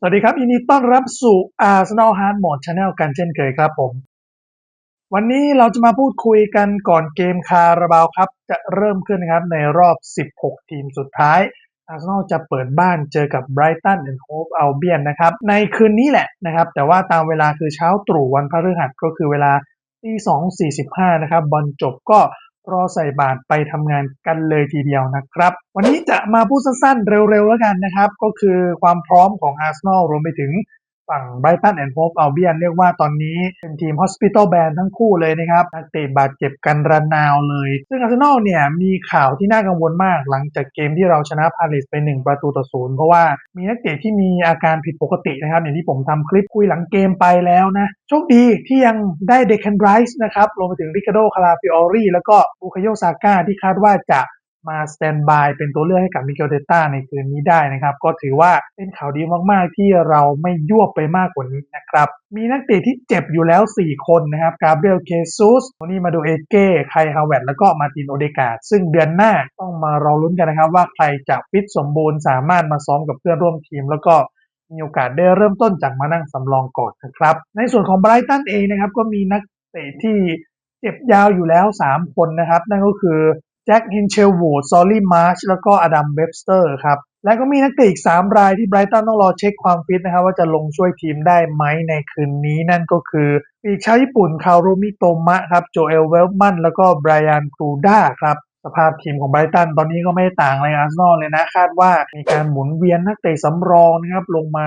สวัสดีครับยินดีต้อนรับสู่ Arsenal Hard Mode Channel กันเช่นเคยครับผม วันนี้เราจะมาพูดคุยกันก่อนเกมคาราบาวครับ จะเริ่มขึ้นนะครับในรอบ 16 ทีมสุดท้าย Arsenal จะเปิดบ้านเจอกับ Brighton and Hove Albion นะครับ ในคืนนี้แหละนะครับ แต่ว่าตามเวลาคือเช้าตรู่วันพฤหัสก็คือเวลาตี2.45 นะครับบอลจบก็ รอใส่บาตรไปทำงานกันเลยทีเดียวนะครับ วันนี้จะมาพูดสั้นๆเร็วๆแล้วกันนะครับ ก็คือความพร้อมของอาร์เซนอลรวมไปถึง ฝั่ง Brighton and Hove Albion เรียกว่าตอนนี้เป็นทีม Hospital Band ทั้งคู่เลยนะครับนักเตะบาดเจ็บกันระนาวเลย ซึ่ง Arsenal เนี่ยมีข่าวที่น่ากังวลมากหลังจากเกมที่เราชนะพาเลสไป 1 ประตูต่อศูนย์เพราะว่ามีนักเตะที่มีอาการผิดปกตินะครับ อย่างที่ผมทำคลิปคุยหลังเกมไปแล้วนะ โชคดีที่ยังได้เดคันไรส์นะครับรวมไปถึงริคาโดคาราฟิออรีแล้วก็บูคาโยซาก้าที่คาดว่าจะ มาสแตนบายเป็นตัวเลือกให้กับมิเกลเตต้าในคืนนี้ได้นะครับ ก็ถือว่าเป็นข่าวดีมากๆ ที่เราไม่ยั่วไปมากกว่านี้นะครับ มีนักเตะที่เจ็บอยู่แล้ว 4 คนนะครับกาเบรียลเคซูสโทนี่มาดูเอเก้ไคฮาวเวตแล้วก็มาตินโอเดกาซึ่งเดือนหน้าต้องมารอลุ้นกันนะครับ ว่าใครจะฟิตสมบูรณ์สามารถมาซ้อมกับเพื่อนร่วมทีม แล้วก็มีโอกาสได้เริ่มต้นจากมานั่งสำรองก่อนนะครับ ในส่วนของไบรตันเองนะครับก็มีนักเตะที่เจ็บยาวอยู่แล้ว 3 คนนะครับ นั่นก็คือ แจ็คฮินเชลวูดซอลลี่มาร์ชแล้วก็อดัมเว็บสเตอร์ครับแล้วก็มีนักเตะอีก 3 รายที่ไบรตันต้องรอเช็คความฟิตนะครับว่าจะลงช่วยทีมได้ไหมในคืนนี้นั่นก็คือปีกชาวญี่ปุ่นคารุมิโตมะครับโจเอลเวลมันแล้วก็ไบรอันครูด้าครับสภาพทีมของไบรตันตอนนี้ก็ไม่ต่างอะไรอาร์เซนอลเลยนะ คาดว่ามีการหมุนเวียนนักเตะสำรองนะครับลงมา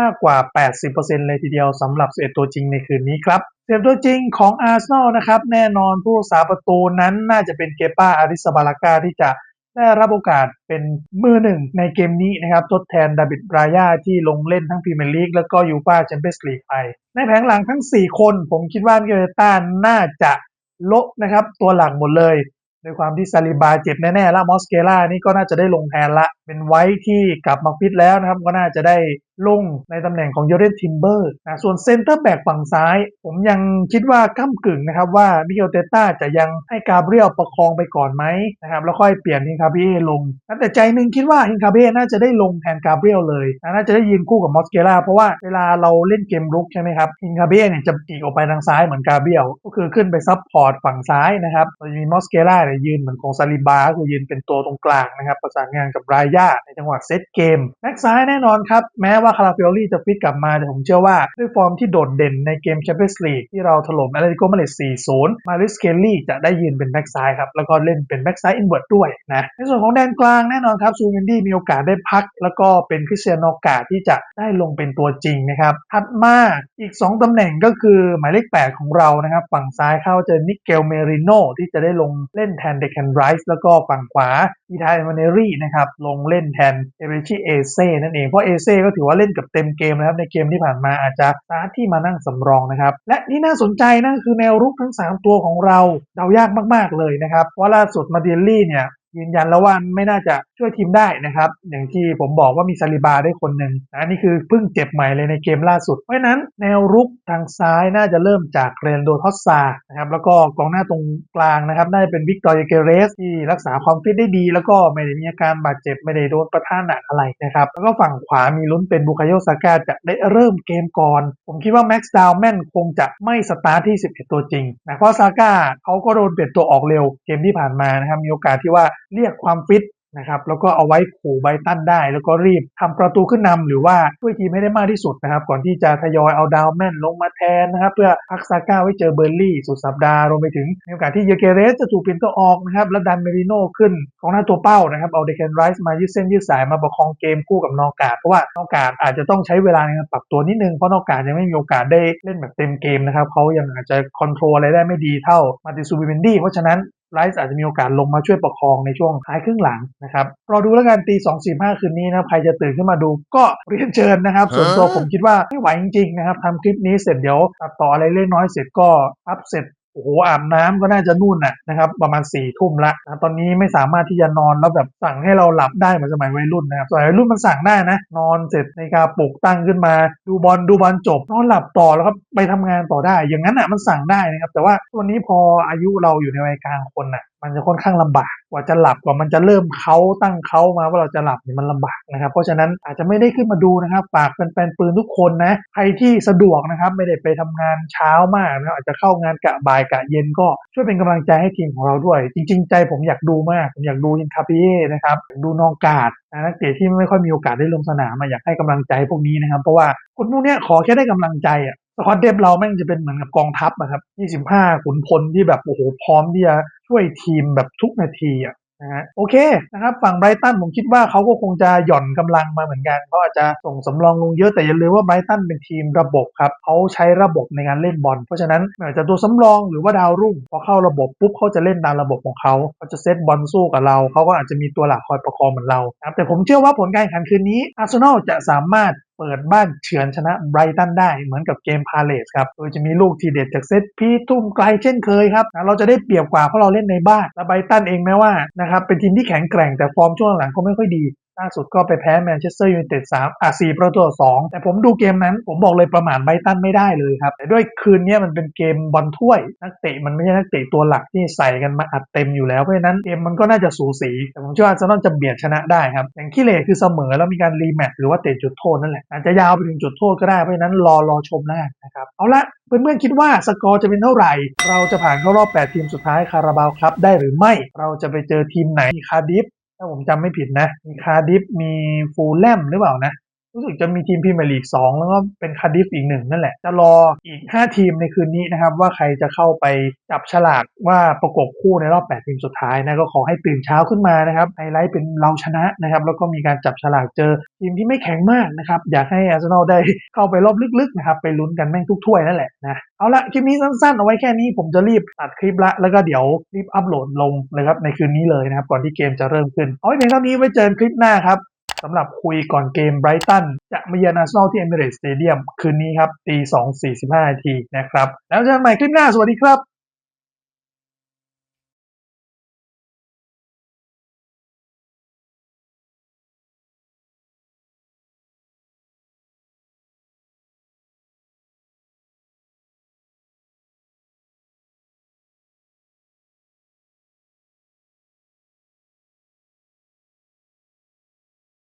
มากกว่า 80%เลยทีเดียวสำหรับ11ตัวจริงในคืนนี้ครับเสียบตัวจริงของอาร์เซนอลนะครับ แน่นอนผู้รักษาประตูนั้นน่าจะเป็นเกป้าอาริสบาลากาที่จะได้รับโอกาสเป็นมือหนึ่งในเกมนี้นะครับทดแทนดาบิดบรายาที่ลงเล่นทั้งพรีเมียร์ลีกแล้วก็ยูฟ่าแชมเปี้ยนส์ลีกไป ในแผงหลังทั้ง 4 คน ผมคิดว่ามิเกลต้าน่าจะโละนะครับตัวหลังหมดเลยด้วยความที่ซาลิบาเจ็บแน่ๆแล้วมอสเกล่านี่ก็น่าจะได้ลงแทนละ เป็นไว้ที่กลับมาฟิตแล้วนะครับ ก็น่าจะได้ลงในตำแหน่งของยูเรนทิมเบอร์นะส่วนเซนเตอร์แบ็กฝั่งซ้าย ผมยังคิดว่าก้ากึ่งนะครับว่ามิเกลเตต้าจะยังให้กาเบรียลประคองไปก่อนไหมนะครับแล้วค่อยเปลี่ยนฮิงคาเบ้ลงแต่ใจหนึ่งคิดว่าฮิงคาเบ้น่าจะได้ลงแทนกาเบรียลเลยน่าจะได้ยืนคู่กับมอสเกล่าเพราะว่าเวลาเราเล่นเกมรุกใช่ไหมครับฮิงคาเบ้เนี่ยจะปีกออกไปทางซ้ายเหมือนกาเบรียลก็คือขึ้นไปซับพอร์ตฝั่งซ้ายนะครับเราจะมีมอสเกล่าเนี่ยยืนเหมือนของซาลิบาคือยืนเป็นตัวตรงกลางนะครับประสานงานกับรายาในจังหวะเซตเกมแบ็กซ้ายแน่นอนครับแม้ว่าคาราฟิโอลี่จะฟิตกลับมาแต่ผมเชื่อว่าด้วยฟอร์มที่โดดเด่นในเกมแชมเปี้ยนส์ลีกที่เราถล่มแอตเลติโกมาเลส4-0 มาริสเคลลี่จะได้ยืนเป็นแบ็กซ้ายครับ แล้วก็เล่นเป็นแบ็กซ้ายอินเวิร์ดด้วยนะ ในส่วนของแดนกลางแน่นอนครับซูเวนดี้มีโอกาสได้พัก แล้วก็เป็นคริสเตียนโอกาสที่จะได้ลงเป็นตัวจริงนะครับถัดมาอีก 2 ตำแหน่งก็คือหมายเลข 8 ของเรานะครับฝั่งซ้ายเข้าจอนิกเกลเมริโนที่จะได้ลงเล่นแทนเดคันไรส์แล้วก็ฝั่งขวาอีทายมาเนรี่นะครับลงเล่นแทนเอริชิเอเซ่นั่นเองเพราะเอเซ่ก็ถือว่าเล่นกับเต็มเกมนะครับ ในเกมที่ผ่านมาอาจจะสตาร์ทที่มานั่งสำรองนะครับ และที่น่าสนใจนั่นคือแนวรุกทั้ง 3 ตัวของเราเดายากมากๆเลยนะครับว่าล่าสุดมาเดียลลี่เนี่ย ยืนยันแล้วว่าไม่น่าจะช่วยทีมได้นะครับ อย่างที่ผมบอกว่ามีซาลิบาได้คนหนึ่งนะนี่คือเพิ่งเจ็บใหม่เลยในเกมล่าสุด เพราะนั้นแนวรุกทางซ้ายน่าจะเริ่มจากเรนโดทอสซานะครับแล้วก็กองหน้าตรงกลางนะครับน่าจะเป็นวิกตอร์เกเรสที่รักษาความฟิตได้ดี แล้วก็ไม่ได้มีอาการบาดเจ็บไม่ได้โดนประท่านหนักอะไรนะครับแล้วก็ฝั่งขวามีลุ้นเป็นบุคายโยซาก้าจะได้เริ่มเกมก่อน ผมคิดว่าแม็กซ์ดาวแมนคงจะไม่สตาร์ทที่ 11 ตัวจริงนะเพราะซาก้าเขาก็โดนเปลี่ยนตัวออกเร็วเกมที่ผ่านมานะครับมีโอกาสที่ว่าเรียกความฟิตนะครับแล้วก็เอาไว้ขู่ไบตันได้ แล้วก็รีบทำประตูขึ้นนำหรือว่าช่วยทีมให้ได้มากที่สุดนะครับ ก่อนที่จะทยอยเอาดาวแมนลงมาแทนนะครับ เพื่อพักซาก้าไว้เจอเบอร์ลี่สุดสัปดาห์รวมไปถึงมีโอกาสที่เยเกเรสจะถูกเปลี่ยนตัวออกนะครับ แล้วดันเมริโน่ขึ้นของหน้าตัวเป้านะครับ เอาเดคอนไรส์มายืดเส้นยืดสายมาประคองเกมคู่กับนอกาดเพราะว่านอกาดอาจจะต้องใช้เวลาในการปรับตัวนิดนึงเพราะนอกาดยังไม่มีโอกาสได้เล่นแบบเต็มเกมนะครับเขายังอาจจะคอนโทรลอะไรได้ไม่ดีเท่ามาติซูบิเบนดี้เพราะฉะนั้น ไลซ์อาจจะมีโอกาสลงมาช่วยประคองในช่วงท้ายครึ่งหลังนะครับรอดูแล้วกันตี2 4 5คืนนี้นะใครจะตื่นขึ้นมาดูก็เรียนเชิญนะครับ ส่วนตัวผมคิดว่าไม่ไหวจริงๆนะครับทำคลิปนี้เสร็จเดี๋ยวตัดต่ออะไรเล็กน้อยเสร็จก็อัพเสร็จ โอ้โหอาบน้ำก็น่าจะนู่นน่ะนะครับประมาณสี่ทุ่มละตอนนี้ไม่สามารถที่จะนอนแล้วแบบสั่งให้เราหลับได้เหมือนสมัยวัยรุ่นนะครับสมัยวัยรุ่นมันสั่งได้นะ นอนเสร็จในกาปลุกตั้งขึ้นมา ดูบอลดูบอลจบนอนหลับต่อแล้วก็ไปทำงานต่อได้ อย่างนั้นอะมันสั่งได้นะครับแต่ว่าตัวนี้พออายุเราอยู่ในวัยกลางคนอะ มันจะค่อนข้างลำบากกว่าจะหลับกว่ามันจะเริ่มเขาตั้งเขามาว่าเราจะหลับเนี่ยมันลำบากนะครับ เพราะฉะนั้นอาจจะไม่ได้ขึ้นมาดูนะครับฝากแฟนๆปืนทุกคนนะใครที่สะดวกนะครับไม่ได้ไปทำงานเช้ามากนะอาจจะเข้างานกะบ่ายกะเย็นก็ช่วยเป็นกำลังใจให้ทีมของเราด้วย จริง ๆ ใจผมอยากดูมากผมอยากดูยินคาปิเย่นะครับดูนองกาดนะนักเตะที่ไม่ค่อยมีโอกาสได้ลงสนามมาอยากให้กำลังใจพวกนี้นะครับ เพราะว่าคนพวกนี้ขอแค่ได้กำลังใจอะ ควอตเดฟเราแม่งจะเป็นเหมือนกับกองทัพอะครับ 25ขุนพลที่แบบโอ้โหพร้อมที่จะช่วยทีมแบบทุกนาทีอะนะฮะโอเคนะครับ ฝั่งไบรตันผมคิดว่าเขาก็คงจะหย่อนกำลังมาเหมือนกันเขาอาจจะส่งสำรองลงเยอะแต่อย่าลืมว่าไบรตันเป็นทีมระบบครับเขาใช้ระบบในการเล่นบอลเพราะฉะนั้นไม่ว่าจะตัวสำรองหรือว่าดาวรุ่งพอเข้าระบบปุ๊บเขาจะเล่นตามระบบของเขาเขาจะเซตบอลสู้กับเราเขาก็อาจจะมีตัวหลักคอยประคองเหมือนเราครับแต่ผมเชื่อว่าผลการแข่งขันคืนนี้อาร์เซนอลจะสามารถเปิดบ้านเฉือนชนะไบรตันได้เหมือนกับเกมพาเลสครับ โดยจะมีลูกทีเด็ดจากเซตพีทุ่มไกลเช่นเคยครับเราจะได้เปรียบกว่าเพราะเราเล่นในบ้านและไบรตันเองแม้ว่านะครับเป็นทีมที่แข็งแกร่งแต่ฟอร์มช่วงหลังก็ไม่ค่อยดี ล่าสุดก็ไปแพ้แมนเชสเตอร์ยูไนเต็ดสามอะสี่ประตูสองแต่ผมดูเกมนั้น ผมบอกเลยประมาทไบตันไม่ได้เลยครับ แต่ด้วยคืนนี้มันเป็นเกมบอลถ้วย นักเตะมันไม่ใช่นักเตะตัวหลักที่ใส่กันมาอัดเต็มอยู่แล้ว เพราะฉะนั้นเกมมันก็น่าจะสูสี แต่ผมเชื่อว่าอาร์เซนอลจะเบียดชนะได้ครับ อย่างขี้เหร่คือเสมอแล้วมีการรีแมตช์หรือว่าเตะจุดโทษนั่นแหละอาจจะยาวไปถึงจุดโทษก็ได้เพราะฉะนั้นรอรอชมแล้นะครับเอาละเพื่อนๆคิดว่าสกอร์จะเป็นเท่าไหร่ เราจะผ่านเข้ารอบ 8 ทีมสุดท้ายคาราบาวครับได้หรือไม่ เราจะไปเจอทีมไหนมีคาร์ดิฟ ถ้าผมจำไม่ผิดนะ มีคาร์ดิฟมีฟูลแลมหรือเปล่านะ รู้สึกจะมีทีมพรีเมียร์ลีก2แล้วก็เป็นคาดิฟอีกหนึ่งนั่นแหละ จะรออีก 5 ทีมในคืนนี้นะครับ ว่าใครจะเข้าไปจับฉลากว่าประกบคู่ในรอบ 8 ทีมสุดท้ายนะก็ขอให้ตื่นเช้าขึ้นมานะครับไฮไลท์เป็นเราชนะนะครับ แล้วก็มีการจับฉลากเจอทีมที่ไม่แข็งมากนะครับ อยากให้อาร์เซนอลได้เข้าไปรอบลึกๆนะครับไปลุ้นกันแม่งทุกถ้วยนั่นแหละนะเอาละคลิปนี้สั้นๆเอาไว้แค่นี้ผมจะรีบตัดคลิปละแล้วก็เดี๋ยวรีบอัปโหลดลงเลยครับในคืนนี้เลยนะครับก่อนที่เกมจะเริ่มขึ้นเอาไว้เพียงเท่านี้ไว้เจอคลิปหน้าครับ สำหรับคุยก่อนเกมไบรตันจะมาเยือนอาร์เซนอลที่เอมิเรตสเตเดียมคืนนี้ครับตี2 45นาทีนะครับ แล้วเจอกันใหม่คลิปหน้าสวัสดีครับ